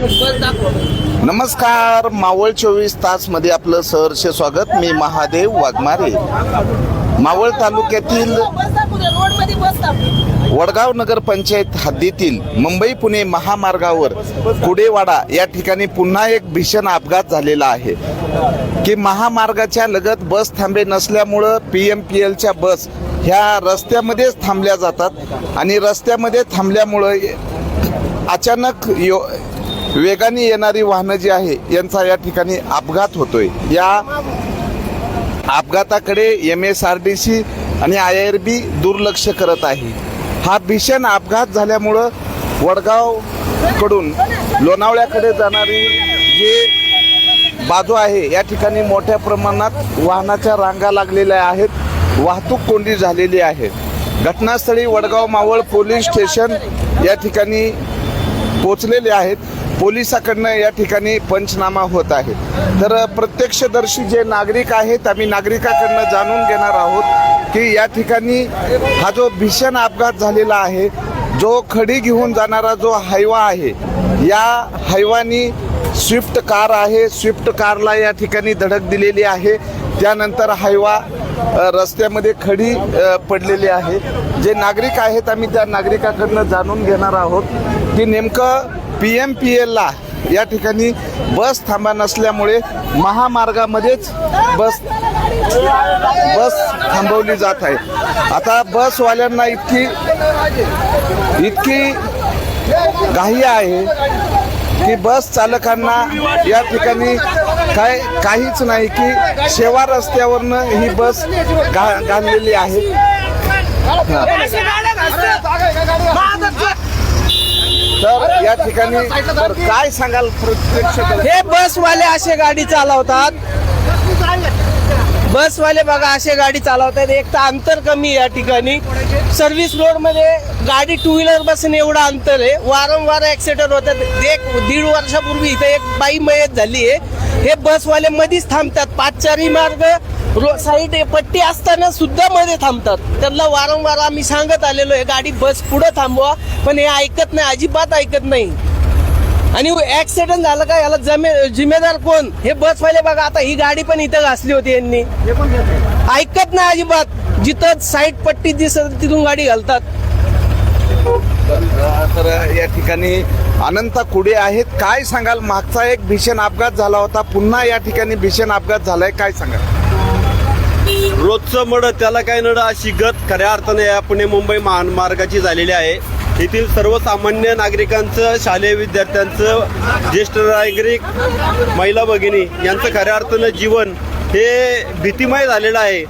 नमस्कार मावळ चोवीस तासमध्ये आपलं सहर्ष स्वागत. मी महादेव वाघमारे. मावळ तालुक्यातील वडगाव नगर पंचायत हद्दीतील मुंबई पुणे महामार्गावर कुडेवाडा या ठिकाणी पुन्हा एक भीषण अपघात झालेला आहे. की महामार्गाच्या लगत बस थांबे नसल्यामुळं पी एम पी एलच्या बस ह्या रस्त्यामध्येच थांबल्या जातात आणि रस्त्यामध्ये थांबल्यामुळं अचानक यो वेगाने येणारी वाहनं जी आहे यांचा या ठिकाणी अपघात होतोय. या अपघाताकडे M S R D C आणि आय आर बी दुर्लक्ष करत आहे. हा भीषण अपघात झाल्यामुळं वडगावकडून लोणावळ्याकडे जाणारी जी बाजू आहे या ठिकाणी मोठ्या प्रमाणात वाहनाच्या रांगा लागलेल्या आहेत. वाहतूक कोंडी झालेली आहे. घटनास्थळी वडगाव मावळ पोलीस स्टेशन या ठिकाणी पोचलेले आहेत. पोलिसाकडनं या ठिकाणी पंचनामा होत आहे. तर प्रत्यक्षदर्शी जे नागरिक आहेत आम्ही नागरिकाकडनं जाणून घेणार आहोत की या ठिकाणी हा जो भीषण अपघात झालेला आहे जो खडी घेऊन जाणारा जो हायवा आहे या हायवानी स्विफ्ट कार आहे. स्विफ्ट कारला या ठिकाणी धडक दिलेली आहे. त्यानंतर हायवा रस्त्यामध्ये खडी पडलेली आहे. जे नागरिक आहेत आम्ही त्या नागरिकाकडनं जाणून घेणार आहोत की नेमकं पी एम पी एलला या ठिकाणी बस थांबा नसल्यामुळे महामार्गामध्येच बस बस थांबवली जात आहे. आता बसवाल्यांना इतकी इतकी घाई आहे की बस चालकांना या ठिकाणी काय काहीच नाही की शेवा रस्त्यावरनं ही बस घा घाललेली आहे. तर या ठिकाणी काय सांगाल प्रत्यक्ष हे बसवाले असे गाडी चालवतात. बसवाले बघा असे गाडी चालवतात. एक तर अंतर कमी आहे या ठिकाणी. सर्व्हिस रोडमध्ये गाडी टू व्हीलर बसने एवढं अंतर आहे. वारंवार ऍक्सिडेंट होतात. एक दीड वर्षापूर्वी इथे एक बाई मयत झाली आहे. हे बसवाले मध्येच थांबतात. पाचचारी मार्ग रो साईड पट्टी असताना सुद्धा मध्ये थांबतात. त्यांना वारंवार आम्ही सांगत आलेलो आहे गाडी बस पुढे थांबवा. पण हे ऐकत नाही अजिबात ऐकत नाही. आणि ऍक्सिडेंट झालं का याला जमे जिम्मेदार कोण? हे बसवाले बघा आता ही गाडी पण इथं घासली होती यांनी. ऐकत नाही अजिबात. जिथं साईड पट्टी दिसत तिथून गाडी घालतात. तर या ठिकाणी अनंत कुडे आहेत. काय सांगाल? मागचा एक भीषण अपघात झाला होता. पुन्हा या ठिकाणी भीषण अपघात झालाय. काय सांगाल? रोजचं मड त्याला काय नड अशी गत खऱ्या अर्थाने या पुणे मुंबई महामार्गाची झालेली आहे. येथील सर्वसामान्य नागरिकांचं शालेय विद्यार्थ्यांचं ज्येष्ठ नागरिक महिला भगिनी यांचं खऱ्या अर्थानं जीवन हे भीतिमय झालेलं आहे.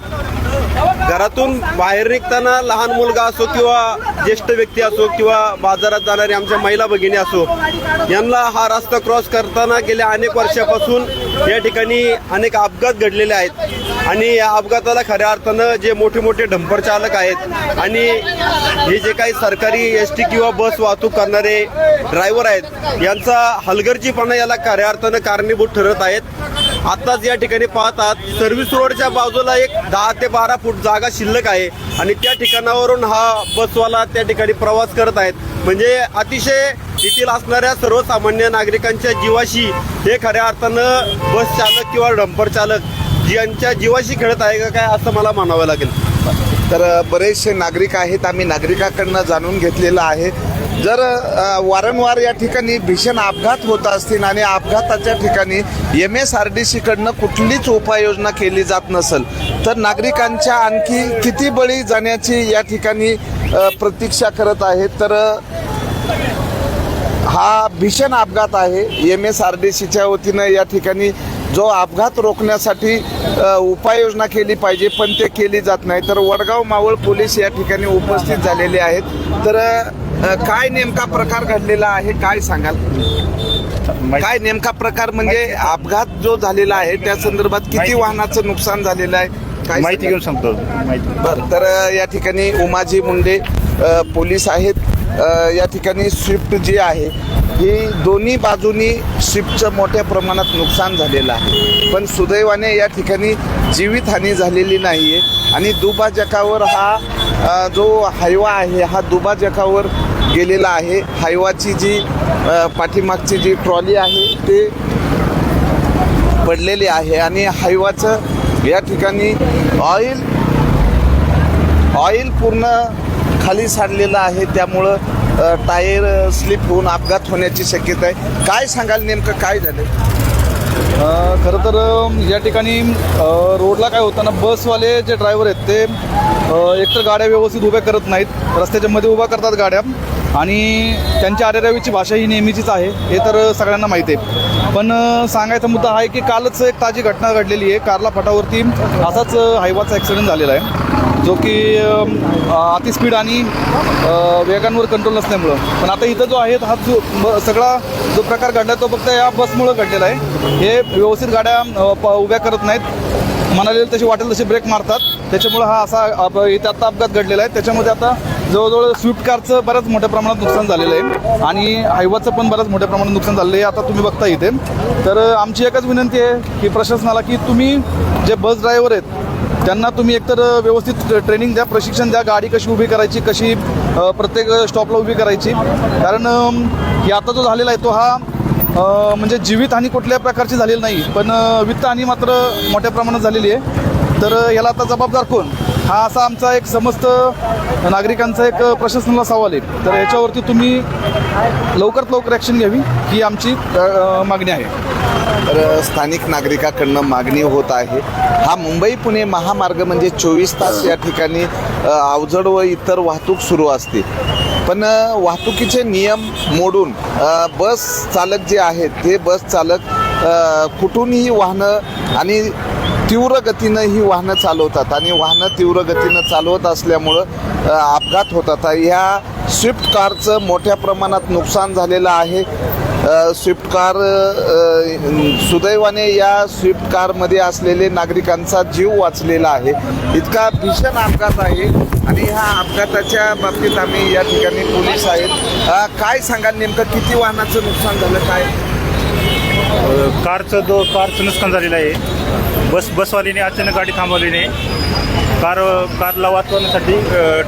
घरातून बाहेर निघताना लहान मुलगा असो किंवा ज्येष्ठ व्यक्ती असो किंवा बाजारात जाणाऱ्या आमच्या महिला भगिनी असो यांना हा रस्ता क्रॉस करताना गेल्या अनेक वर्षापासून या ठिकाणी अनेक अपघात घडलेले आहेत. आणि या अपघाताला खऱ्या अर्थानं जे मोठे मोठे डंपर चालक आहेत आणि हे जे काही सरकारी एस टी किंवा बस वाहतूक करणारे ड्रायव्हर आहेत यांचा हलगर्जीपणा याला खऱ्या अर्थानं कारणीभूत ठरत आहेत. आत्ताच या ठिकाणी पाहतात सर्व्हिस रोडच्या बाजूला एक दहा ते बारा फूट जागा शिल्लक आहे. आणि त्या ठिकाणावरून हा बसवाला त्या ठिकाणी प्रवास करत आहेत. म्हणजे अतिशय येथील असणाऱ्या सर्वसामान्य नागरिकांच्या जीवाशी हे खऱ्या अर्थानं बस चालक किंवा डंपर चालक यांच्या जीवाशी खेळत आहे का काय असं मला म्हणावं लागेल. तर बरेचसे नागरिक आहेत आम्ही नागरिकाकडनं जाणून घेतलेलं आहे. जर वारंवार या ठिकाणी भीषण अपघात होत असतील आणि अपघाताच्या ठिकाणी एम एस आर डी सीकडनं कुठलीच उपाययोजना केली जात नसेल तर नागरिकांच्या आणखी किती बळी जाण्याची या ठिकाणी प्रतीक्षा करत आहेत? तर हा भीषण अपघात आहे एम एस आर डी सीच्या वतीनं या ठिकाणी. जो अपघात रोखण्यासाठी उपाययोजना केली पाहिजे पण ते केली जात नाही. तर वडगाव मावळ पोलीस या ठिकाणी उपस्थित झालेले आहेत. तर काय नेमका प्रकार घडलेला आहे काय सांगाल? काय नेमका प्रकार म्हणजे अपघात जो झालेला आहे त्या संदर्भात किती वाहनाचं नुकसान झालेलं आहे? काय माहिती घेऊन सांगतो. बर तर या ठिकाणी उमाजी मुंडे पोलीस आहेत. या ठिकाणी स्विफ्ट जी आहे ही दोन्ही बाजूनी स्विफ्टचं मोठ्या प्रमाणात नुकसान झालेलं आहे. पण सुदैवाने या ठिकाणी जीवितहानी झालेली नाही आहे आणि दुभाजकावर हा जो हायवा आहे हा दुभाजकावर गेलेला आहे. हायवाची जी पाठीमागची जी ट्रॉली आहे ते पडलेली आहे. आणि हायवाचं या ठिकाणी ऑइल ऑइल पूर्ण खाली सांडलेलं आहे त्यामुळं टायर स्लिप होऊन अपघात होण्याची शक्यता आहे. काय सांगाल नेमकं काय झालं खरं तर या ठिकाणी रोडला काय होतं ना बसवाले जे ड्रायव्हर आहेत ते एकतर गाड्या व्यवस्थित उभ्या करत नाहीत. रस्त्याच्या मध्ये उभ्या करतात गाड्या. आणि त्यांच्या आरेरावीची भाषा ही नेहमीचीच आहे. हे तर सगळ्यांना माहिती आहे. पण सांगायचा मुद्दा हा आहे की कालच एक ताजी घटना घडलेली आहे. कारला फटावरती असाच हायवाचा ॲक्सिडेंट झालेला आहे. जो की अति स्पीड आणि वेगांवर कंट्रोल नसल्यामुळं. पण आता इथं जो आहे हा जो सगळा जो प्रकार घडला तो फक्त या बसमुळं घडलेला आहे. हे व्यवस्थित गाड्या प- उभ्या करत नाहीत. म्हणाले तसे वाटेल तसे ब्रेक मारतात. त्याच्यामुळं हा असा अप- इथे आता अपघात घडलेला आहे. त्याच्यामध्ये आता जवळजवळ स्विफ्ट कारचं बऱ्याच मोठ्या प्रमाणात नुकसान झालेलं आहे. आणि हायवाचं पण बऱ्याच मोठ्या प्रमाणात नुकसान झालेलं आहे. आता तुम्ही बघता इथे. तर आमची एकच विनंती आहे की प्रशासनाला की तुम्ही जे बस ड्रायव्हर आहेत त्यांना तुम्ही एकतर व्यवस्थित ट्रेनिंग द्या प्रशिक्षण द्या गाडी कशी उभी करायची कशी प्रत्येक स्टॉपला उभी करायची. कारण की आता जो झालेला आहे तो हा म्हणजे म्हणजे जीवितहानी कुठल्या प्रकारची झालेली नाही पण वित्तहानी मात्र मोठ्या प्रमाणात झालेली आहे. तर याला आता जबाबदार कोण? हा असा आमचा एक समस्त नागरिकांचा एक प्रशासनाला सवाल आहे. तर याच्यावरती तुम्ही लवकरात लवकर ॲक्शन घ्यावी ही आमची मागणी आहे. तर स्थानिक नागरिकाकडनं मागणी होत आहे. हा मुंबई पुणे महामार्ग म्हणजे चोवीस तास या ठिकाणी अवजड व इतर वाहतूक सुरू असते. पण वाहतुकीचे नियम मोडून बस चालक जे आहेत ते बस चालक कुठूनही वाहनं आणि तीव्र गतीनं ही वाहनं चालवतात आणि वाहनं तीव्र गतीनं चालवत असल्यामुळं अपघात होतात. ह्या स्विफ्ट कारचं मोठ्या प्रमाणात नुकसान झालेलं आहे. स्विफ्ट कार सुदैवाने या स्विफ्ट कारमध्ये असलेले नागरिकांचा जीव वाचलेला आहे. इतका भीषण अपघात आहे आणि ह्या अपघाताच्या बाबतीत आम्ही या ठिकाणी पोलीस आहेत. काय सांगाल नेमकं? किती वाहनाचं नुकसान झालं? काय? कारचं दो कारचं नुकसान झालेलं आहे. बस बसवालीने अचानक गाडी थांबवलीने. कार कारला वाचवण्यासाठी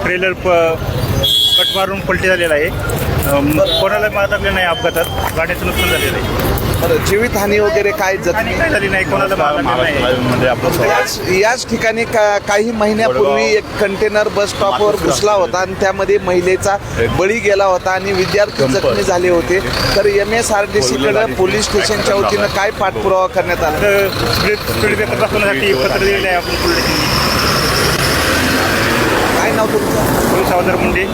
ट्रेलर प कट मारून पलटी झालेला आहे. कोणाला मार लागले नाही अपघातात? गाडीचं नुकसान झालेलं आहे. बरं जीवितहानी वगैरे काय आणि जखमी काय झाली नाही? कोणाला मार लागले नाही. याच याच ठिकाणी का काही महिन्यापूर्वी एक कंटेनर बस स्टॉपवर घुसला होता आणि त्यामध्ये महिलेचा बळी गेला होता आणि विद्यार्थी जखमी झाले होते. तर एम एस आर डी सीकडे पोलीस स्टेशनच्या वतीनं काय पाठपुरावा करण्यात आला? तर स्पीड स्पीड ब्रेकर दाखवण्यासाठी पत्र दिलेलं आहे आपण पोलीस काय नाव तुमचं? पोलीस हवालदार मुंडे.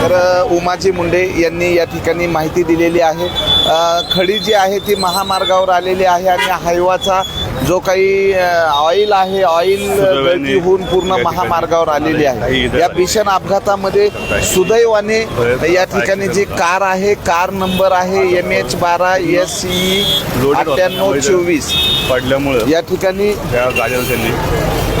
तर उमाजी मुंडे यांनी या ठिकाणी माहिती दिलेली आहे. खडी जी आहे ती महामार्गावर आलेली आहे आणि हायवाचा जो काही ऑइल आहे ऑइल होऊन पूर्ण महामार्गावर आलेली आहे. या भीषण अपघातामध्ये सुदैवाने या ठिकाणी जी कार आहे कार नंबर आहे एम एच बारा एस सी अठ्ठ्याण्णव चोवीस. पडल्यामुळं या ठिकाणी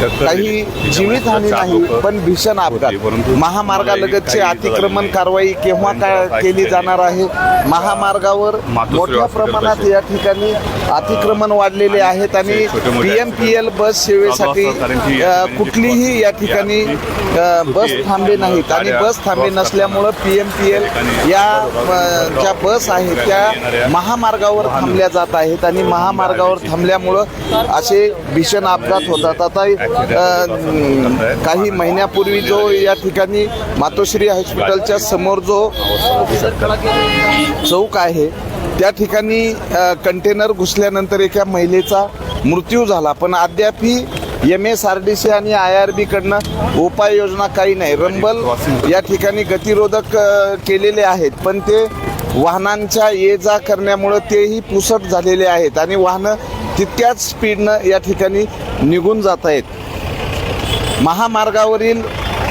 काही. जीवितहानी नाही पण भीषण अपघात महामार्गालगतची अतिक्रमण कारवाई केव्हा. का केली. जाणार आहे महामार्गावर मोठ्या प्रमाणात. या ठिकाणी अतिक्रमण वाढलेले आहेत आणि P M P L bus सेवेसाठी कुठलीही या बस ठिकाणी बस थांबे नाहीत आणि बस थांबे नसल्यामुळं पी एम पी एल या ज्या बस आहेत त्या महामार्गावर थांबल्या जात आहेत आणि महामार्गावर थांबल्यामुळं असे भीषण अपघात होतात आता काही महिन्यापूर्वी जो या ठिकाणी मातोश्री हॉस्पिटलच्या समोर जो चौक आहे त्या ठिकाणी कंटेनर घुसल्यानंतर एका महिलेचा मृत्यू झाला. पण अद्यापही M S R D C आणि आय आर बीकडनं उपाययोजना काही नाही. रंबल या ठिकाणी गतिरोधक केलेले आहेत. पण ते वाहनांच्या ये जा करण्यामुळं तेही पुसट झालेले आहेत. आणि वाहनं तितक्याच स्पीडनं या ठिकाणी निघून जात आहेत महामार्गावरील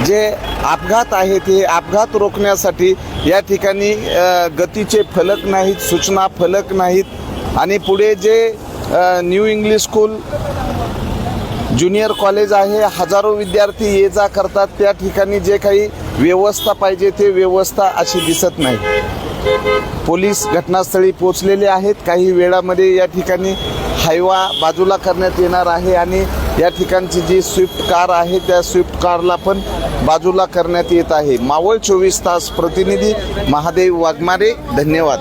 जे अपघात आहेत हे अपघात रोखण्यासाठी या ठिकाणी गतीचे फलक नाहीत सूचना फलक नाहीत आणि पुढे जे new English school junior college आहे हजारो विद्यार्थी ये जा करतात. त्या ठिकाणी जे काही व्यवस्था पाहिजे ते व्यवस्था अशी दिसत नाही. पोलीस घटनास्थळी पोचलेले आहेत. काही वेळामध्ये या ठिकाणी हायवा बाजूला करण्यात येणार आहे आणि या ठिकाणची जी स्विफ्ट कार आहे त्या स्विफ्ट कारला पण बाजूला करण्यात येत आहे. मावळ चोवीस तास प्रतिनिधी महादेव वाघमारे धन्यवाद.